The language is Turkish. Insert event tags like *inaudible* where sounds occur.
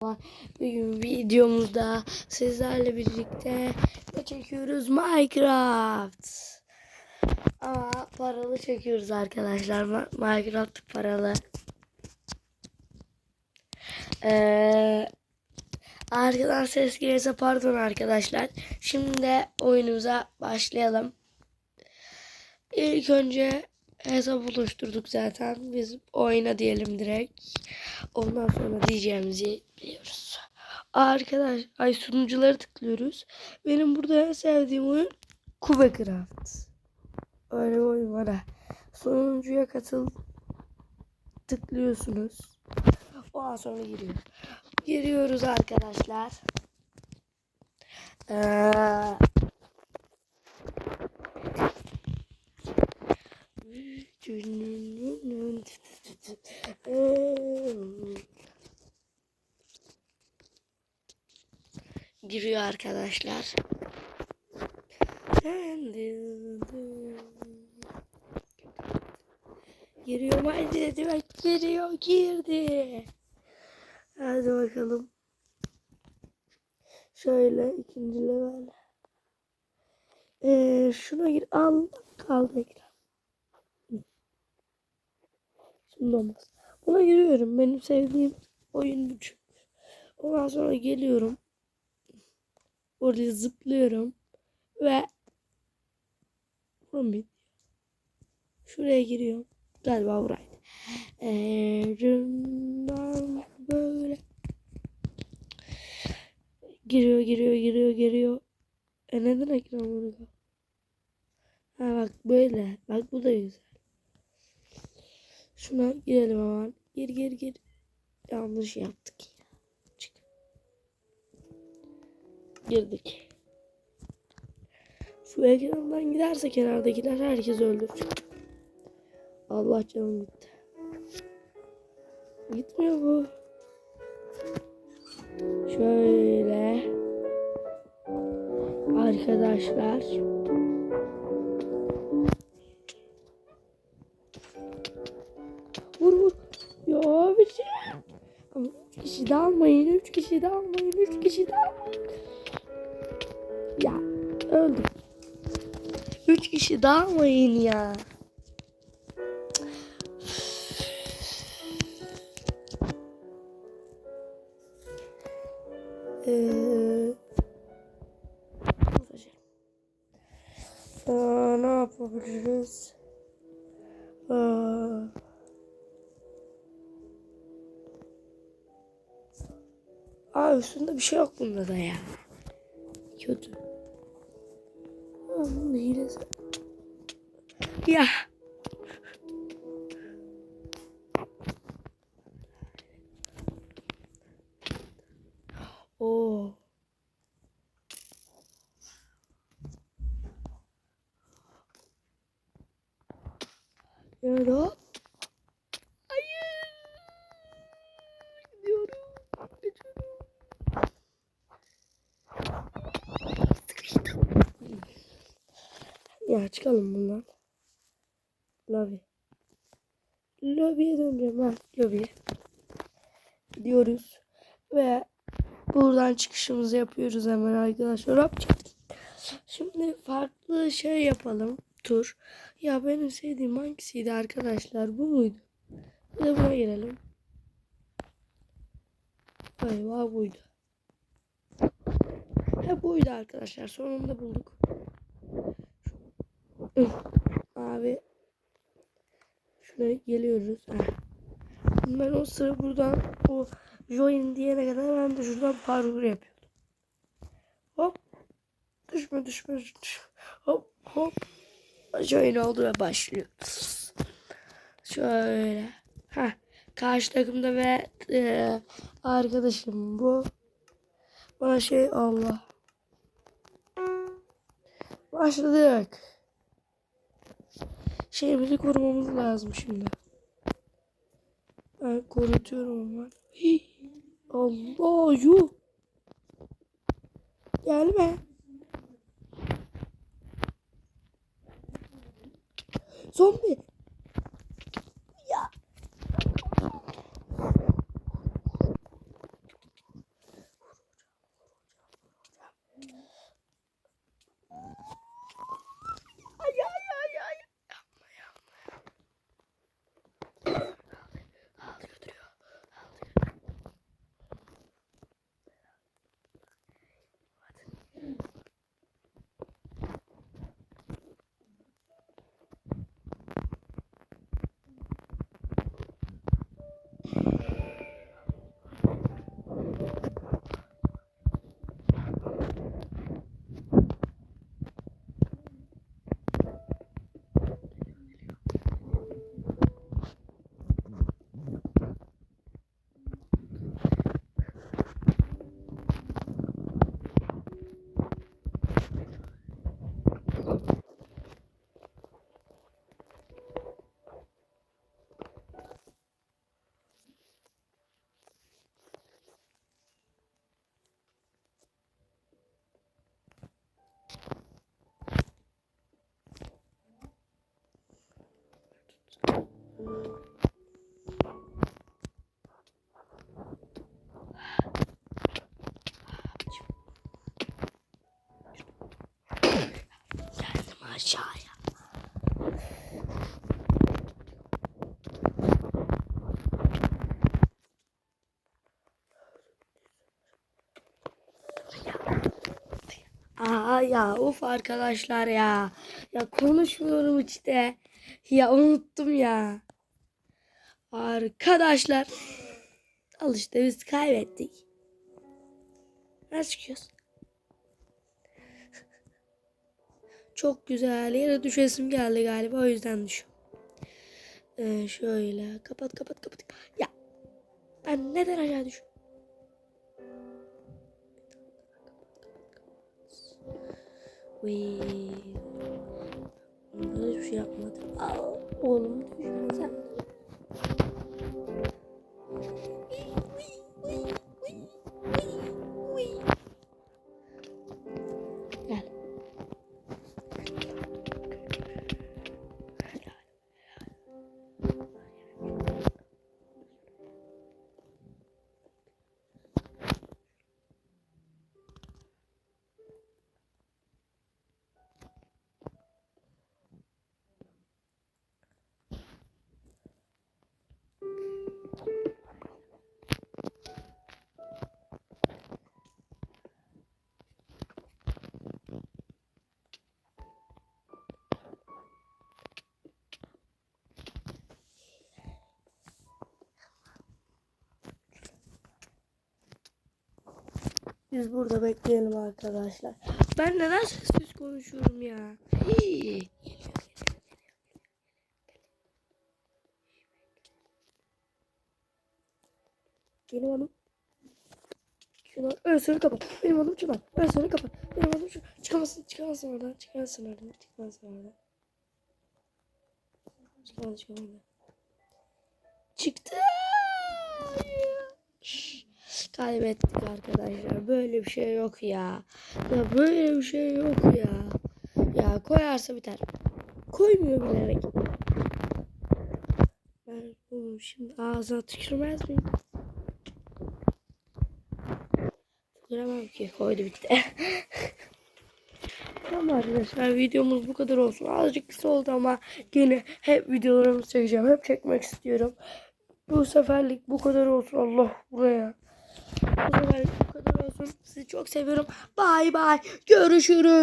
Bugün videomuzda sizlerle birlikte ne çekiyoruz? Minecraft. Ama paralı çekiyoruz arkadaşlar. Minecraft paralı. Ee, arkadan ses gelirse pardon arkadaşlar. Şimdi de oyunumuza başlayalım. İlk önce hesap oluşturduk zaten. Biz oyna diyelim direkt. Ondan sonra diyeceğimizi biliyoruz. Arkadaş, ay sunucuları tıklıyoruz. Benim burada en sevdiğim oyun Cubecraft. Öyle bir oyun var ha. Sunucuya katıl tıklıyorsunuz. Ondan sonra giriyor. Giriyoruz arkadaşlar. Ee, Giriyor arkadaşlar. Giriyor haydi dedi giriyor girdi. Hadi bakalım. Şöyle ikinci level. Ee, şuna gir. Al kaldı ekran. Şimdi olmaz. Buna giriyorum. Benim sevdiğim oyun bu çünkü. Ondan sonra geliyorum. Oraya zıplıyorum. Ve bir- Şuraya giriyorum. Galiba buraydı. Elimden böyle giriyor giriyor giriyor giriyor. E neden ekran burada? Ha bak böyle. Bak bu da güzel. Şuna girelim hemen. Gir gir gir. Yanlış yaptık. Girdik. Şu ekrandan giderse kenardakiler herkes öldürecek. Allah canım gitti. Gitmiyor bu. Şöyle. Arkadaşlar. Vur vur. Ya bir şey. Üç kişi de almayın. Üç kişi de almayın. Üç kişi de almayın. Öldüm. Üç kişi de almayın ya. Ee, Aa, ne yapabiliriz? Aa, Aa üstünde bir şey yok bunda da ya. Kötü. Aa, bunun hilesi. Ya. Ya çıkalım bundan. Lobby. Lobby'ye döneceğim ha. Lobby'ye. Gidiyoruz. Ve buradan çıkışımızı yapıyoruz hemen arkadaşlar. Hop. Şimdi farklı şey yapalım. Tur. Ya benim sevdiğim hangisiydi arkadaşlar? Bu muydu? Bir de buna girelim. Eyvah buydu. He buydu arkadaşlar. Sonunda bulduk. Abi. Şuraya geliyoruz. Ben o sıra buradan o join diyene kadar ben de şuradan parkur yapıyordum. Hop. Düşme düşme düşme. Hop hop. Join oldu ve başlıyoruz. Şöyle. Ha. Karşı takımda ve e, arkadaşım bu. Bana şey Allah. Başladık. Şeyimizi korumamız lazım şimdi. Ben korutuyorum. Hii. Allah yuh. Gelme. Zombi. Ya. Aşağıya. Aa ya of arkadaşlar ya. Ya konuşmuyorum işte. Ya unuttum ya. Arkadaşlar. Al işte biz kaybettik. Nasıl çıkıyoruz? Çok güzel. Yere düşesim geldi galiba. O yüzden düşüyorum. Ee, şöyle. Kapat kapat kapat. Ya. Ben neden aşağı düşüyorum? Uy. Hiçbir şey yapmadım. Aa, oğlum düşme. Biz burada bekleyelim arkadaşlar. Ben neden sessiz konuşuyorum ya? Hii. Benim hanım. Şuna ölsünü kapat. Benim hanım Çınar. Ölsünü kapat. Benim hanım Çınar. Çıkamazsın. Çıkamazsın oradan. Çıkamazsın oradan. Çıkamazsın oradan. Çıkamazsın çıkamazsın. Çıktı. Şşş. Kaybettik arkadaşlar. Böyle bir şey yok ya. Ya böyle bir şey yok ya. Ya koyarsa biter. Koymuyor bilerek. Ben bunu şimdi ağzına tükürmez miyim? Tüküremem ki. Koydu bitti. *laughs* Tamam arkadaşlar videomuz bu kadar olsun. Azıcık kısa oldu ama yine hep videolarımı çekeceğim. Hep çekmek istiyorum. Bu seferlik bu kadar olsun. Allah buraya. Bu kadar olsun. Sizi çok seviyorum. Bay bay. Görüşürüz.